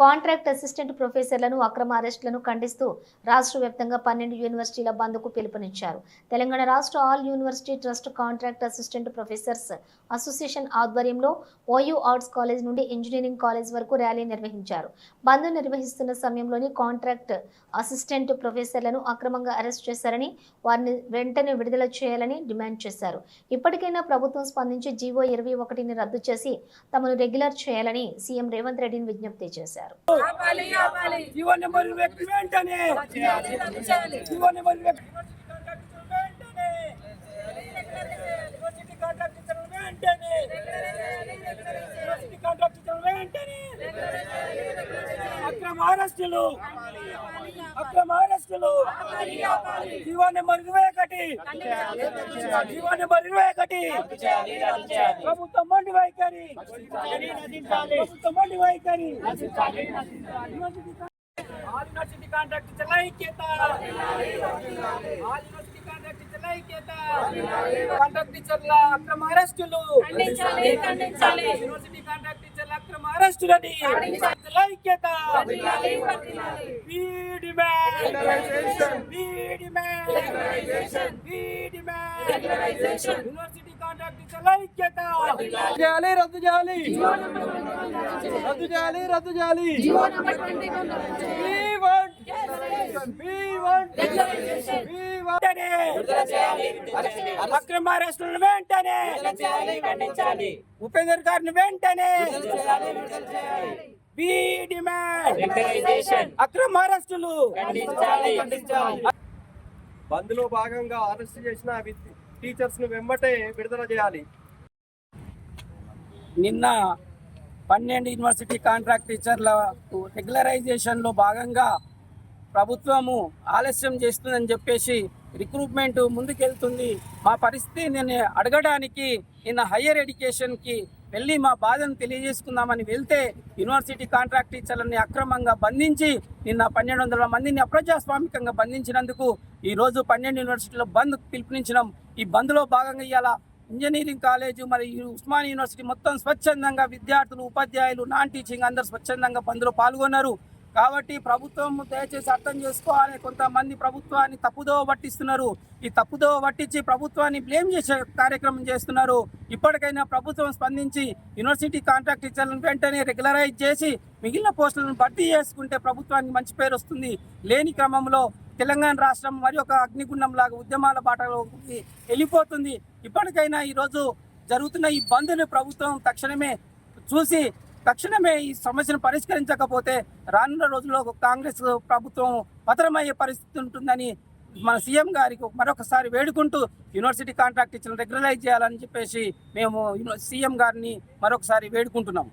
Contract assistant ప్రొఫెసర్లను అక్రమ అరెస్టులను ఖండిస్తూ రాష్ట్ర వ్యాప్తంగా పన్నెండు యూనివర్సిటీల బంద్కు పిలుపునిచ్చారు. తెలంగాణ రాష్ట్ర all university trust contract assistant professors association ఆధ్వర్యంలో ఓయూ ఆర్ట్స్ కాలేజ్ నుండి ఇంజనీరింగ్ కాలేజ్ వరకు ర్యాలీ నిర్వహించారు. బంద్ నిర్వహిస్తున్న సమయంలోని కాంట్రాక్ట్ అసిస్టెంట్ ప్రొఫెసర్లను అక్రమంగా అరెస్ట్ చేశారని వారిని వెంటనే విడుదల చేయాలని డిమాండ్ చేశారు. ఇప్పటికైనా ప్రభుత్వం స్పందించి జీవో ఇరవై ఒకటిని రద్దు చేసి తమను రెగ్యులర్ చేయాలని సీఎం రేవంత్ రెడ్డిని విజ్ఞప్తి చేశారు. వెంటనే. అక్రమ అరెస్టులు. అక్రమ అరెస్టులు జీవో నెంబర్ ఇరవై ఒకటి జీవో నెంబర్ ఇరవై ఒకటి ప్రభుత్వం మొండి వైఖరి. ప్రభుత్వం మొండి వైఖరి. ఆల్ యూనివర్సిటీ కాంట్రాక్ట్ ఇచ్చిన ఐక్యత. ఆల్ యూనివర్సిటీ కాంట్రాక్ట్ ఇచ్చిన ఐక్యత. కాంట్రాక్ట్ టీచర్ల అక్రమ అరెస్టులు. యూనివర్సిటీ కాంట్రాక్ట్ అక్రమ అరెస్టులని ఐక్యత. యూనివర్సిటీ కాంట్రాక్ట్ ఐక్యత. చేయాలి రద్దు చేయాలి. రద్దు చేయాలి రద్దు చేయాలి. అక్రమ అరెస్టులను వెంటనే ఖండించాలి ఉపేందర్ గారిని వెంటనే అక్రమ అరెస్టులు బంద్లో భాగంగా అరెస్ట్ చేసిన టీచర్స్ను వెంబటే విడుదల చేయాలి. నిన్న పన్నెండు యూనివర్సిటీ కాంట్రాక్ట్ టీచర్ల రెగ్యులరైజేషన్లో భాగంగా ప్రభుత్వము ఆలస్యం చేస్తుందని చెప్పేసి రిక్రూట్మెంట్ ముందుకెళ్తుంది. మా పరిస్థితి నేను అడగడానికి నిన్న హయ్యర్ ఎడ్యుకేషన్కి వెళ్ళి మా బాధను తెలియజేసుకుందామని వెళ్తే యూనివర్సిటీ కాంట్రాక్ట్ టీచర్లని అక్రమంగా బంధించి నిన్న పన్నెండు వందల మందిని అప్రజాస్వామికంగా బంధించినందుకు ఈరోజు పన్నెండు యూనివర్సిటీలో బంద్ పిలుపునించినాం ఈ బంద్లో భాగంగా ఇవాళ ఇంజనీరింగ్ కాలేజు మరి ఉస్మాని యూనివర్సిటీ మొత్తం స్వచ్ఛందంగా విద్యార్థులు ఉపాధ్యాయులు నాన్ టీచింగ్ అందరు స్వచ్ఛందంగా బంద్లో పాల్గొన్నారు. కాబట్టి ప్రభుత్వం దయచేసి అర్థం చేసుకోవాలి. కొంతమంది ప్రభుత్వాన్ని తప్పుదోవ పట్టిస్తున్నారు. ఈ తప్పుదోవ పట్టించి ప్రభుత్వాన్ని బ్లేమ్ చేసే కార్యక్రమం చేస్తున్నారు. ఇప్పటికైనా ప్రభుత్వం స్పందించి యూనివర్సిటీ కాంట్రాక్ట్ టీచర్లను వెంటనే రెగ్యులరైజ్ చేసి మిగిలిన పోస్టులను భర్తీ చేసుకుంటే ప్రభుత్వానికి మంచి పేరు వస్తుంది. లేని క్రమంలో తెలంగాణ రాష్ట్రం మరి ఒక అగ్నిగుండం లాగా ఉద్యమాల బాటలోకి వెళ్ళిపోతుంది. ఇప్పటికైనా ఈరోజు జరుగుతున్న ఈ బంద్ను ప్రభుత్వం తక్షణమే చూసి తక్షణమే ఈ సమస్యను పరిష్కరించకపోతే రానున్న రోజుల్లో కాంగ్రెస్ ప్రభుత్వం పతనమయ్యే పరిస్థితి ఉంటుందని మన సీఎం గారికి మరొకసారి వేడుకుంటూ యూనివర్సిటీ కాంట్రాక్ట్ ఇచ్చిన రెగ్యులరైజ్ చేయాలని చెప్పేసి మేము సీఎం గారిని మరొకసారి వేడుకుంటున్నాము.